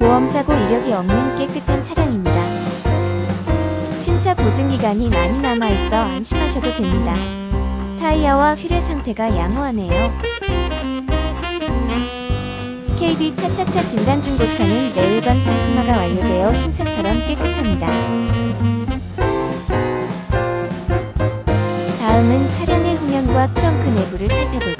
보험사고 이력이 없는 깨끗한 차량입니다. 신차 보증기간이 많이 남아있어 안심하셔도 됩니다. 타이어와 휠의 상태가 양호하네요. KB 차차차 진단 중고차는 내일관 상품화가 완료되어 신차처럼 깨끗합니다. 다음은 차량의 후면과 트렁크 내부를 살펴볼까요?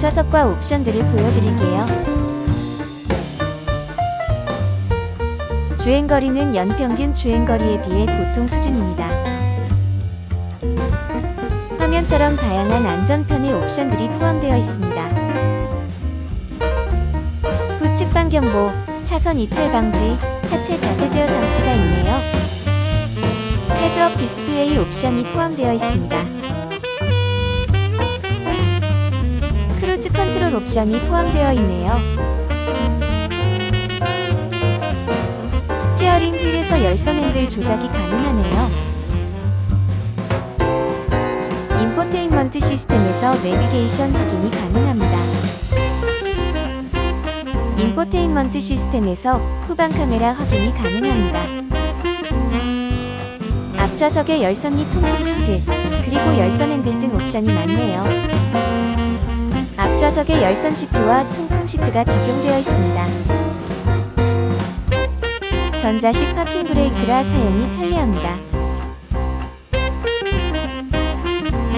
앞좌석과 옵션들을 보여드릴게요. 주행거리는 연평균 주행거리에 비해 보통 수준입니다. 화면처럼 다양한 안전편의 옵션들이 포함되어 있습니다. 우측방 경보, 차선 이탈 방지, 차체 자세 제어 장치가 있네요. 헤드업 디스플레이 옵션이 포함되어 있습니다. 크루즈 컨트롤 옵션이 포함되어 있네요. 스티어링 휠에서 열선 핸들 조작이 가능하네요. 인포테인먼트 시스템에서 내비게이션 확인이 가능합니다. 인포테인먼트 시스템에서 후방 카메라 확인이 가능합니다. 앞좌석에 열선 및 통풍 시트, 그리고 열선 핸들 등 옵션이 많네요. 앞좌석에 열선 시트와 통풍 시트가 적용되어 있습니다. 전자식 파킹 브레이크라 사용이 편리합니다.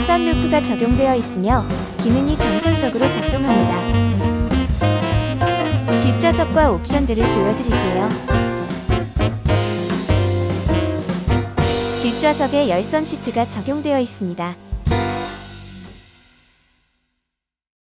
선루프가 적용되어 있으며 기능이 정상적으로 작동합니다. 뒷좌석과 옵션들을 보여드릴게요. 뒷좌석에 열선 시트가 적용되어 있습니다.